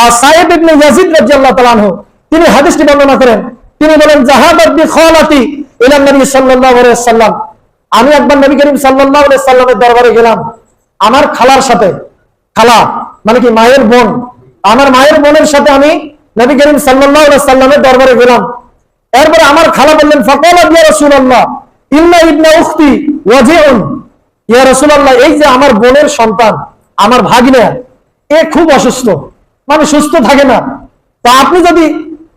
আর সাহেব ইবনে ইয়াজিদ রাদিয়াল্লাহু তাআলা আনহু, তিনি হাদিসটি বর্ণনা করেন। তিনি বলেন জাহাবাত বি খালাতি ইলা নবী সাল্লাল্লাহু আলাইহি সাল্লাম আমি একবার নবী করিম সাল্লাল্লাহু আলাইহি সাল্লামের দরবারে গেলাম। আমার খালার সাথে, খালা মানে কি মায়ের বোন, আমার মায়ের বোনের সাথে আমি নবী করিম সাল্লাল্লাহু আলাইহি সাল্লামের দরবারে গেলাম। এরপরে আমার খালা বললেন, ফাকালা ইয়া রাসূলুল্লাহ, ইন্না ইবনা উখতি ওয়াজিউন। ইয়া রাসূলুল্লাহ, এই যে আমার বোনের সন্তান, আমার ভাগিনা, এ খুব অসুস্থ। মানে সুস্থ থাকে না। তা আপনি যদি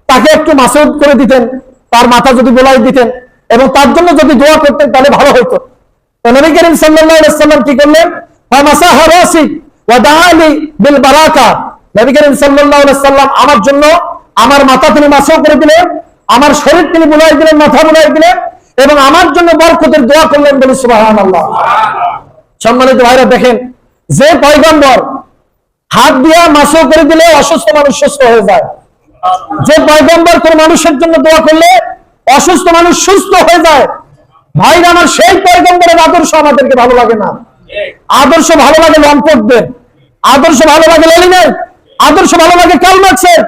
তাকে একটু মাসুদ করে দিতেন, তার মাথা যদি গোলাই দিতেন, এবং তার জন্য যদি দোয়া করতেন, তাহলে ভালো হতো। নবী করিম সাল্লাম কি করলেন? আমার জন্য আমার মাথা তিনি মাসুদ করে দিলেন, আমার শরীর তিনি বুলাই দিলেন, মাথা বুলাই দিলেন, এবং আমার জন্য বরকতের দোয়া করলেন বলে সুবহানাল্লাহ। সম্মানিত ভাইরা, দেখেন, যে পয়গম্বর হাত দিয়া মাসও করে দিলে অসুস্থ মানুষ সুস্থ হয়ে যায়। যে পয়গম্বর কোন মানুষের জন্য দোয়া করলে অসুস্থ মানুষ সুস্থ হয়ে যায়। ভাইরা আমার সেই পয়গম্বরের আদর্শ আমাদেরকে ভালো লাগে না। আদর্শ ভালো লাগে লম্পটদের। আদর্শ ভালো লাগে লেলিনের আদর্শ ভালো লাগে কালমার্ক্সের।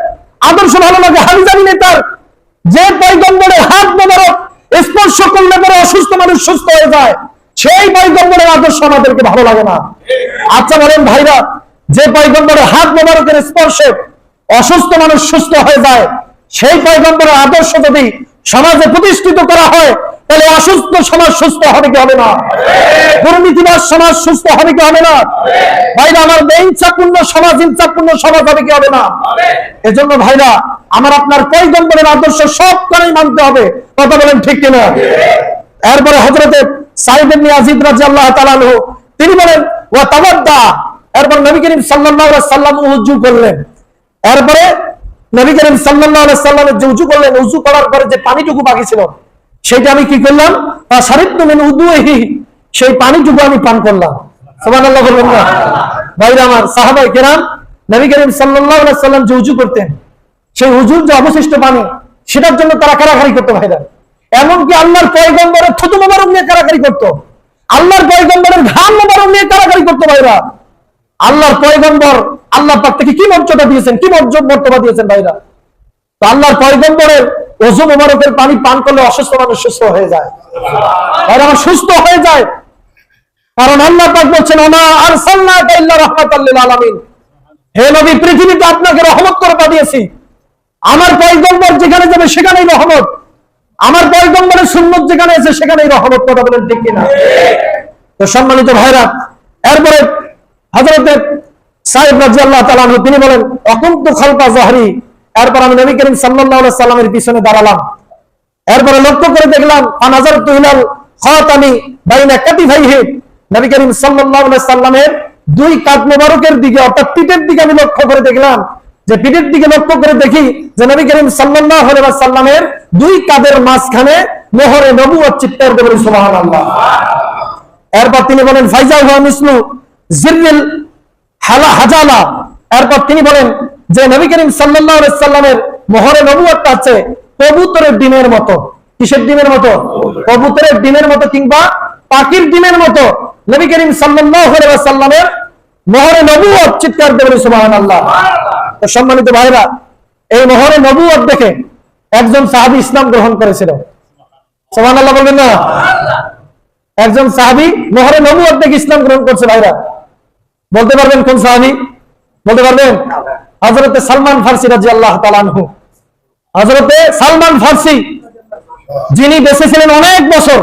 আদর্শ ভালো লাগে হামিজানি নেতার যে পয়গম্বরের হাত মোবারক স্পর্শ করলে পরে অসুস্থ মানুষ সুস্থ হয়ে যায়, সেই পয়গম্বরের আদর্শ আমাদেরকে ভালো লাগে না। আচ্ছা বলেন ভাইরা যে পয়গম্বরের হাত মোবারকের স্পর্শে অসুস্থ মানুষ সুস্থ হয়ে যায়, সেই পয়গম্বরের আদর্শ যদি সমাজে প্রতিষ্ঠিত করা হয়, তাহলে অসুস্থ সমাজ সুস্থ হবে কি হবে না? দুর্নীতিবাদ সমাজ সুস্থ হবে কি হবে না? ভাইরা, আমার ইচ্ছাপূর্ণ সমাজ ইচ্ছাপূর্ণ সমাজ হবে কি হবে না? এজন্য ভাইরা, আমার আপনার পৈগম্বরের আদর্শ সব কারণে মানতে হবে। কথা বলেন ঠিক কিনা? এরপরে হজরতে সাইদ ইবনে আজিদ রাদিয়াল্লাহু তাআলা তিনি বলেন, ওয়া তাওয়াদ্দা এরপর নবী করিম আলাইহি সাল্লাম উজু করলেন। এরপরে নবী করিম সাল্লামের যে উজু করলেন, উজু করার পরে যে পানিটুকু বাকি ছিল, সেটা আমি কি করলাম? তা শারিত্তু মিন উদুহি সেই পানিটুকু আমি পান করলাম। সুবহানাল্লাহ বলবেন না? আমার, সাহাবায়ে কেরাম, নবী করিম আলাইহি সাল্লাম যে উজু করতেন, সেই হুজুর যে অবশিষ্ট পানি, সেটার জন্য তারা কারাকারি করতো ভাইরা। এমনকি আল্লাহর পয়গম্বরের থুতু মোবারক নিয়ে কারাকারি করতো। আল্লাহর পয়গম্বরের ঘাম মোবারক নিয়ে কারাকারি করতো ভাইরা। আল্লাহর পয়গম্বর আল্লাহ পাক থেকে কি মর্যাদা দিয়েছেন? কি মর্যাদা দিয়েছেন ভাইরা? তো আল্লাহর পয়গম্বরের ওজু মোবারকের পানি পান করলে অসুস্থ মানুষ সুস্থ হয়ে যায়। ভাইরা আমার সুস্থ হয়ে যায়। কারণ আল্লাহ পাক বলছেন আমা আরসালনাকা ইল্লা রাহমাতাল লিল আলামিন। হে নবী পৃথিবীতে আপনাকে রহমত করে পাঠিয়েছি। আমার পয়গম্বর যেখানে যাবে সেখানেই রহমত। আমার পয়গম্বরের সুন্নত যেখানে আছে সেখানেই রহমত কথা বলেন ঠিক কিনা? তো সম্মানিত ভাইরা এরপরে হজরতের সাহেব রাজি আল্লাহ তালু তিনি বলেন, অকুন্ত জহরি। এরপর আমি নবী করিম সাল্লাহ সাল্লামের পিছনে দাঁড়ালাম। এরপরে লক্ষ্য করে দেখলাম তুহিলাল খাতামি বাইনা কাটি ভাই নবী করিম সাল্লাহ সাল্লামের দুই কাঠ মোবারকের দিকে, অর্থাৎ পিঠের দিকে আমি লক্ষ্য করে দেখলাম, যে পিঠের দিকে লক্ষ্য করে দেখি যে নবী করিম সাল্লাহ সাল্লামের দুই কাদের মাঝখানে মোহরে নবু চিত্তার করে সুবাহান আল্লাহ এরপর তিনি বলেন, ফাইজা হালা হাজালা। এরপর তিনি বলেন যে নবী করিম সাল্লামের মোহরে আছে কবুতরের ডিমের মতো। কিসের ডিমের মতো? কবুতরের ডিমের মতো কিংবা পাখির ডিমের মতো। নবী করিম সাল্লামের মোহরে চিৎকার করে সুবহানাল্লাহ। তো সম্মানিত ভাইরা, এই মোহরে নবুয়ত দেখে একজন সাহাবী ইসলাম গ্রহণ করেছিল। সুবহানাল্লাহ বলবেন না? একজন সাহাবি মোহরে নবুয়ত দেখে ইসলাম গ্রহণ করছে ভাইরা। বলতে পারবেন কোন সাহাবি? বলতে পারবেন? হজরতে সালমান ফার্সি রাজি আল্লাহ তালানহু হজরতে সালমান ফার্সি, যিনি বেঁচে ছিলেন অনেক বছর।